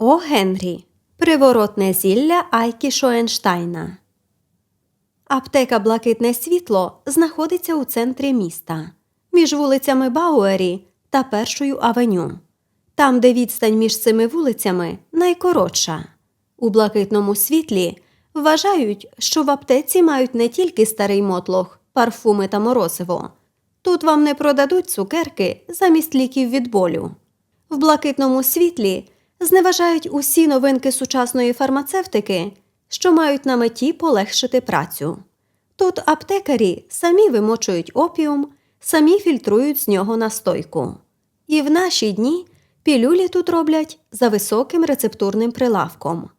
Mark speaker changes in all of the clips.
Speaker 1: О Генрі. Приворотне зілля Айкі Шоенштайна. Аптека Блакитне світло знаходиться у центрі міста, між вулицями Бауері та Першою авеню. Там, де відстань між цими вулицями найкоротша. У блакитному світлі вважають, що в аптеці мають не тільки старий мотлох, парфуми та морозиво. Тут вам не продадуть цукерки замість ліків від болю. В блакитному світлі зневажають усі новинки сучасної фармацевтики, що мають на меті полегшити працю. Тут аптекарі самі вимочують опіум, самі фільтрують з нього настойку. І в наші дні пілюлі тут роблять за високим рецептурним прилавком.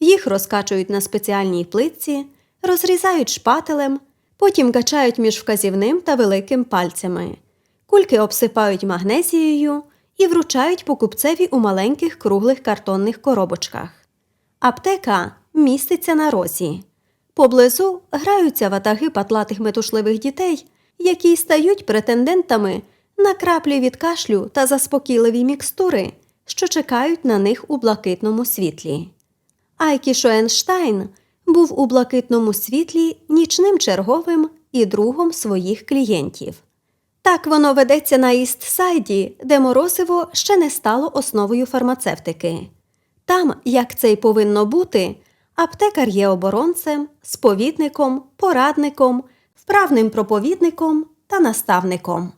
Speaker 1: Їх розкачують на спеціальній плитці, розрізають шпателем, потім качають між вказівним та великим пальцями. Кульки обсипають магнезією і вручають покупцеві у маленьких круглих картонних коробочках. Аптека міститься на розі. Поблизу граються ватаги патлатих метушливих дітей, які стають претендентами на краплі від кашлю та заспокійливі мікстури, що чекають на них у блакитному світлі. Айкі Шоенштайн був у блакитному світлі нічним черговим і другом своїх клієнтів. Так воно ведеться на Істсайді, де морозиво ще не стало основою фармацевтики. Там, як це й повинно бути, аптекар є оборонцем, сповідником, порадником, вправним проповідником та наставником.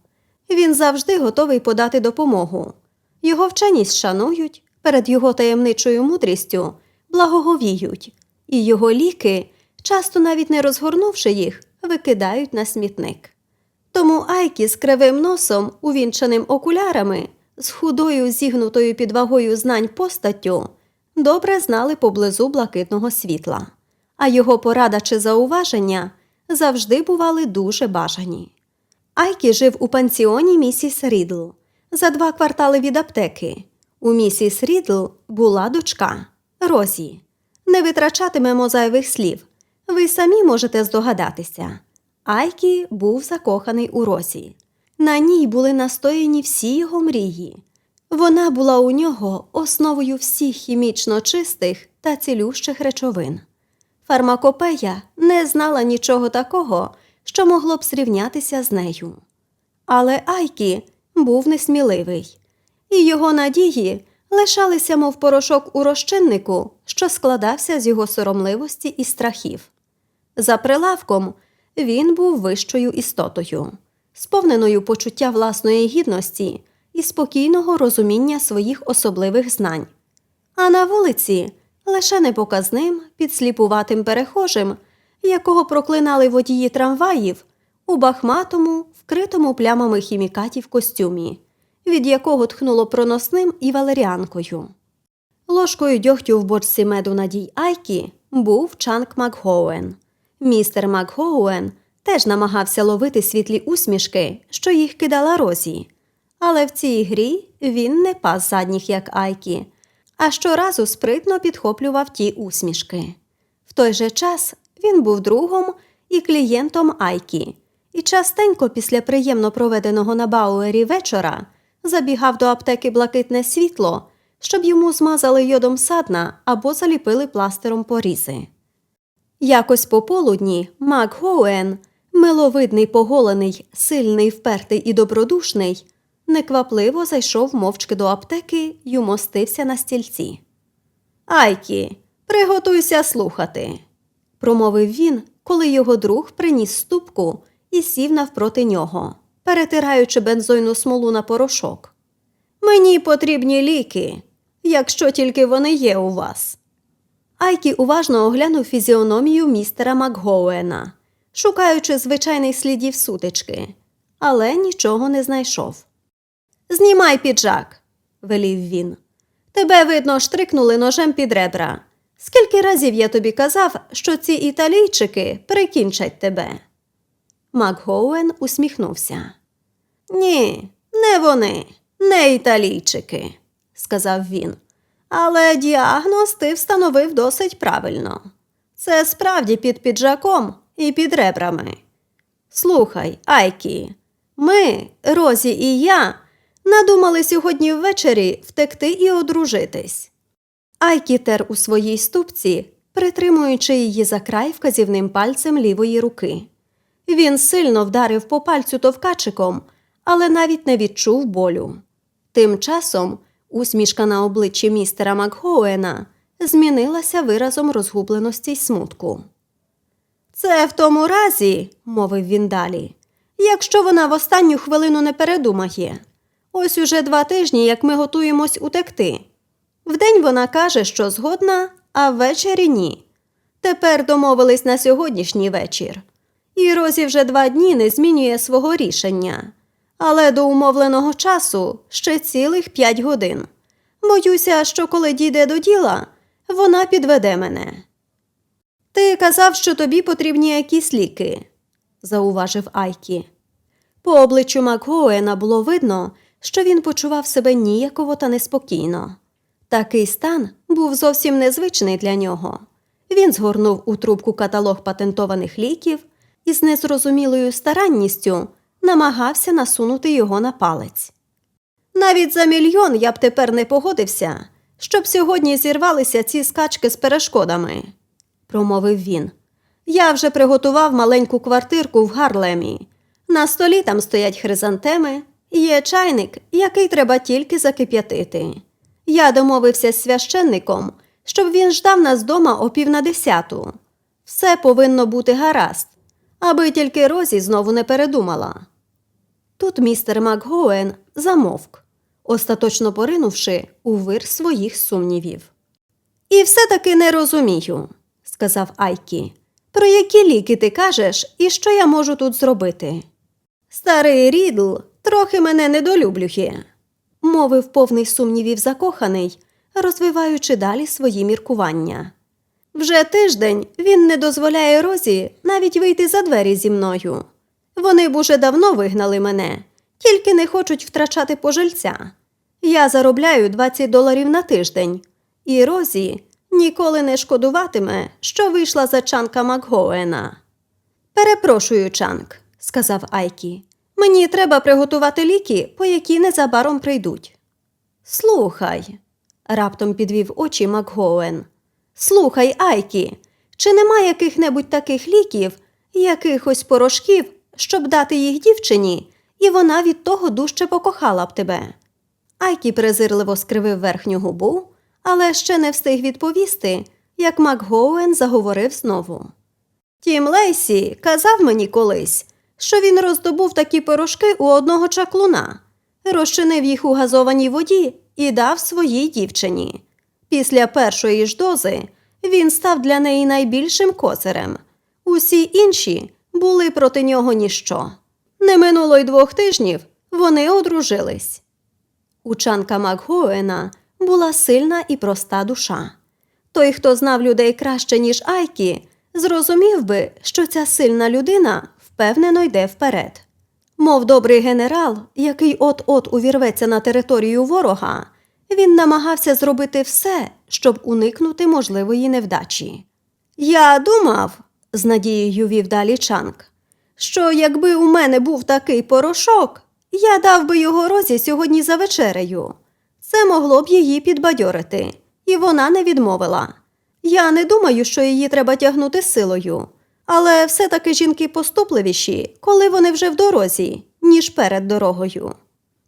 Speaker 1: Він завжди готовий подати допомогу. Його вченість шанують, перед його таємничою мудрістю благоговіють, і його ліки, часто навіть не розгорнувши їх, викидають на смітник. Тому Айкі з кривим носом, увінчаним окулярами, з худою зігнутою під вагою знань постаттю, добре знали поблизу блакитного світла, а його порада чи зауваження завжди бували дуже бажані. Айкі жив у пансіоні місіс Рідл за два квартали від аптеки. У місіс Рідл була дочка Розі. Не витрачатимемо зайвих слів. Ви самі можете здогадатися. Айкі був закоханий у Розі. На ній були настояні всі його мрії. Вона була у нього основою всіх хімічно чистих та цілющих речовин. Фармакопея не знала нічого такого, що могло б зрівнятися з нею. Але Айкі був несміливий, і його надії лишалися, мов порошок у розчиннику, що складався з його соромливості і страхів. За прилавком він був вищою істотою, сповненою почуття власної гідності і спокійного розуміння своїх особливих знань. А на вулиці лише непоказним, підсліпуватим перехожим, якого проклинали водії трамваїв у бахматому, вкритому плямами хімікатів костюмі, від якого тхнуло проносним і валеріанкою. Ложкою дьогтю в бочці меду надій Айкі був Чанк Макгоуен. Містер Макгоуен теж намагався ловити світлі усмішки, що їх кидала Розі. Але в цій грі він не пас задніх, як Айкі, а щоразу спритно підхоплював ті усмішки. В той же час він був другом і клієнтом Айкі, і частенько після приємно проведеного на Бауері вечора забігав до аптеки блакитне світло, щоб йому змазали йодом садна або заліпили пластером порізи. Якось пополудні Мак Гоуен, миловидний поголений, сильний, впертий і добродушний, неквапливо зайшов мовчки до аптеки й умостився на стільці. Айкі, приготуйся слухати, промовив він, коли його друг приніс ступку і сів навпроти нього, перетираючи бензойну смолу на порошок. Мені потрібні ліки, якщо тільки вони є у вас. Айкі уважно оглянув фізіономію містера Макгоуена, шукаючи звичайних слідів сутички, але нічого не знайшов. Знімай піджак, велів він. Тебе, видно, штрикнули ножем під ребра. Скільки разів я тобі казав, що ці італійчики прикінчать тебе? Макгоуен усміхнувся. Ні, не вони, не італійчики, сказав він. Але діагноз ти встановив досить правильно. Це справді під піджаком і під ребрами. Слухай, Айкі, ми, Розі і я, надумали сьогодні ввечері втекти і одружитись. Айкі тер у своїй ступці, притримуючи її за край вказівним пальцем лівої руки. Він сильно вдарив по пальцю товкачиком, але навіть не відчув болю. Тим часом усмішка на обличчі містера Макгоуена змінилася виразом розгубленості й смутку. Це в тому разі, мовив він далі, якщо вона в останню хвилину не передумає. Ось уже два тижні, як ми готуємось утекти. Вдень вона каже, що згодна, а ввечері ні. Тепер домовились на сьогоднішній вечір. І Розі вже два дні не змінює свого рішення. Але до умовленого часу ще цілих п'ять годин. Боюся, що коли дійде до діла, вона підведе мене. Ти казав, що тобі потрібні якісь ліки, зауважив Айкі. По обличчю Макгоена було видно, що він почував себе ніяково та неспокійно. Такий стан був зовсім незвичний для нього. Він згорнув у трубку каталог патентованих ліків і з незрозумілою старанністю намагався насунути його на палець. Навіть за мільйон я б тепер не погодився, щоб сьогодні зірвалися ці скачки з перешкодами, промовив він. Я вже приготував маленьку квартирку в Гарлемі. На столі там стоять хризантеми, є чайник, який треба тільки закип'ятити. Я домовився з священником, щоб він ждав нас дома о пів на десяту. Все повинно бути гаразд, аби тільки Розі знову не передумала. Тут містер Макгоен замовк, остаточно поринувши у вир своїх сумнівів. І все-таки не розумію, сказав Айкі. Про які ліки ти кажеш і що я можу тут зробити? Старий Рідл трохи мене недолюблює, мовив повний сумнівів закоханий, розвиваючи далі свої міркування. Вже тиждень він не дозволяє Розі навіть вийти за двері зі мною. Вони б уже давно вигнали мене, тільки не хочуть втрачати пожильця. Я заробляю 20 доларів на тиждень, і Розі ніколи не шкодуватиме, що вийшла за Чанка Макгоена. Перепрошую, Чанк, сказав Айкі. Мені треба приготувати ліки, по які незабаром прийдуть. Слухай, раптом підвів очі Макгоен. Слухай, Айкі, чи нема яких-небудь таких ліків, якихось порошків, щоб дати їх дівчині, і вона від того дужче покохала б тебе. Айкі презирливо скривив верхню губу, але ще не встиг відповісти, як Макгоуен заговорив знову. Тім Лейсі казав мені колись, що він роздобув такі порошки у одного чаклуна, розчинив їх у газованій воді і дав своїй дівчині. Після першої ж дози він став для неї найбільшим козирем. Усі інші були проти нього ніщо. Не минуло й двох тижнів вони одружились. У Чанка Макгоена була сильна і проста душа. Той, хто знав людей краще, ніж Айкі, зрозумів би, що ця сильна людина впевнено йде вперед. Мов добрий генерал, який от-от увірветься на територію ворога, він намагався зробити все, щоб уникнути можливої невдачі. Я думав, з надією вів далі Чанг, що якби у мене був такий порошок, я дав би його розі сьогодні за вечерею. Це могло б її підбадьорити, і вона не відмовила. Я не думаю, що її треба тягнути силою, але все-таки жінки поступливіші, коли вони вже в дорозі, ніж перед дорогою.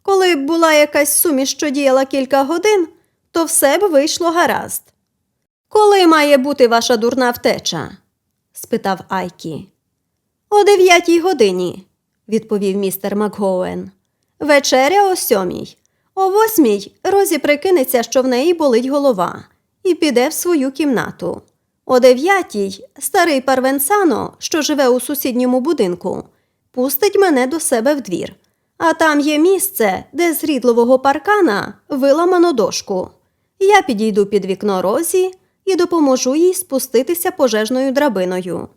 Speaker 1: Коли б була якась суміш, що діяла кілька годин, то все б вийшло гаразд. Коли має бути ваша дурна втеча? Спитав Айкі. О дев'ятій годині, відповів містер Макгоуен. Вечеря о сьомій. О восьмій Розі прикинеться, що в неї болить голова, і піде в свою кімнату. О дев'ятій старий Парвенсано, що живе у сусідньому будинку, пустить мене до себе в двір. А там є місце, де з рідлового паркана виламано дошку. Я підійду під вікно Розі і допоможу їй спуститися пожежною драбиною.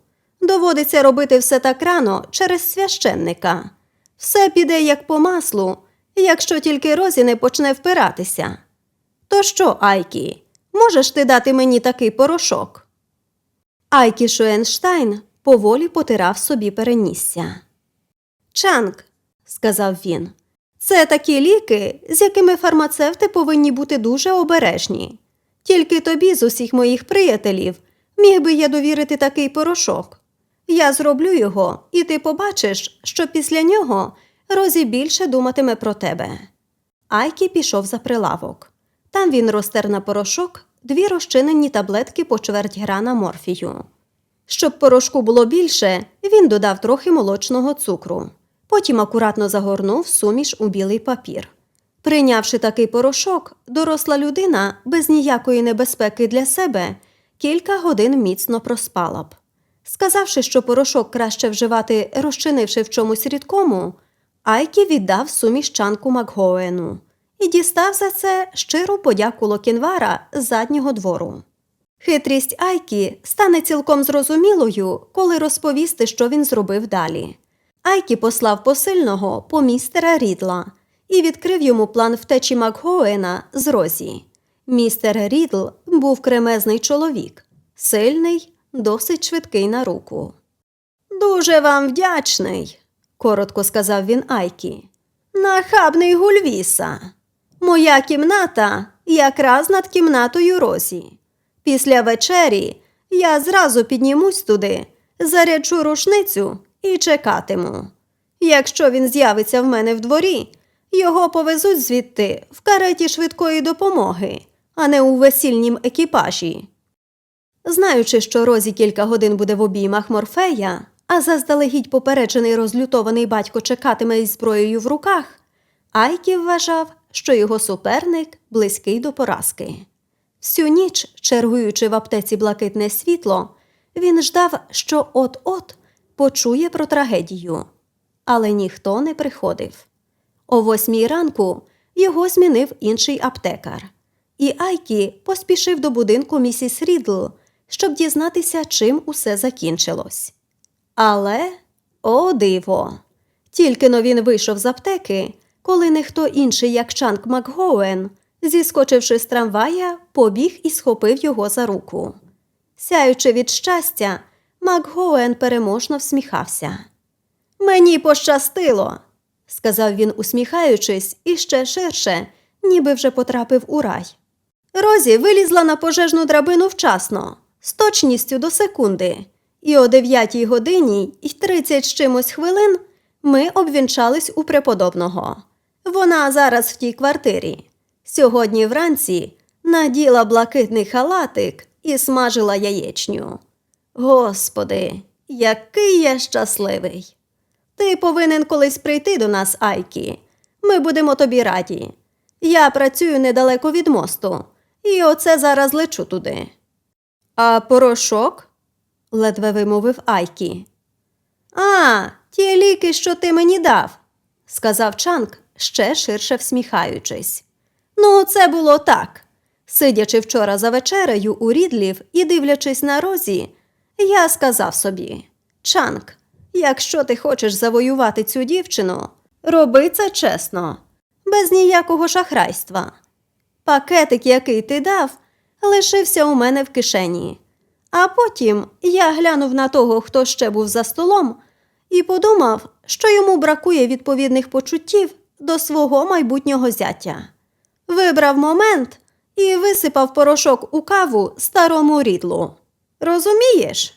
Speaker 1: Доводиться робити все так рано через священника. Все піде як по маслу, якщо тільки Розі не почне впиратися. То що, Айкі, можеш ти дати мені такий порошок? Айкі Шуенштайн поволі потирав собі перенісся. Чанг, сказав він, це такі ліки, з якими фармацевти повинні бути дуже обережні. Тільки тобі з усіх моїх приятелів міг би я довірити такий порошок. Я зроблю його, і ти побачиш, що після нього Розі більше думатиме про тебе. Айкі пішов за прилавок. Там він розтер на порошок дві розчинені таблетки по чверть грана морфію. Щоб порошку було більше, він додав трохи молочного цукру. Потім акуратно загорнув суміш у білий папір. Прийнявши такий порошок, доросла людина без ніякої небезпеки для себе кілька годин міцно проспала б. Сказавши, що порошок краще вживати, розчинивши в чомусь рідкому, Айкі віддав суміш чанку Макгоену і дістав за це щиру подяку Локінвара з заднього двору. Хитрість Айкі стане цілком зрозумілою, коли розповісти, що він зробив далі. Айкі послав посильного по містера Рідла і відкрив йому план втечі Макгоена з Розі. Містер Рідл був кремезний чоловік, сильний, досить швидкий на руку. Дуже вам вдячний, коротко сказав він Айкі. Нахабний гульвіса. Моя кімната якраз над кімнатою Розі. Після вечері я зразу піднімусь туди, заряджу рушницю і чекатиму. Якщо він з'явиться в мене в дворі, його повезуть звідти в кареті швидкої допомоги, а не у весільнім екіпажі. Знаючи, що Розі кілька годин буде в обіймах Морфея, а заздалегідь попереджений розлютований батько чекатиме із зброєю в руках, Айкі вважав, що його суперник близький до поразки. Всю ніч, чергуючи в аптеці блакитне світло, він ждав, що от-от почує про трагедію. Але ніхто не приходив. О восьмій ранку його змінив інший аптекар. І Айкі поспішив до будинку місіс Рідл, щоб дізнатися, чим усе закінчилось. Але, о диво! Тільки но він вийшов з аптеки, коли не хто інший, як Чанк Макгоуен, зіскочивши з трамвая, побіг і схопив його за руку. Сяючи від щастя, Макгоуен переможно всміхався. Мені пощастило, сказав він, усміхаючись, і ще ширше, ніби вже потрапив у рай. Розі вилізла на пожежну драбину вчасно, з точністю до секунди, і о 9 годині й 30 з чимось хвилин ми обвінчались у преподобного. Вона зараз в тій квартирі. Сьогодні вранці наділа блакитний халатик і смажила яєчню. Господи, який я щасливий! Ти повинен колись прийти до нас, Айкі. Ми будемо тобі раді. Я працюю недалеко від мосту, і оце зараз лечу туди. А порошок? ледве вимовив Айкі. А, ті ліки, що ти мені дав, сказав Чанг, ще ширше всміхаючись. Ну, це було так. Сидячи вчора за вечерею у рідлів і дивлячись на розі, я сказав собі: Чанг, якщо ти хочеш завоювати цю дівчину, роби це чесно, без ніякого шахрайства. Пакетик, який ти дав, лишився у мене в кишені. А потім я глянув на того, хто ще був за столом, і подумав, що йому бракує відповідних почуттів до свого майбутнього зятя. Вибрав момент і висипав порошок у каву старому рідлу. Розумієш?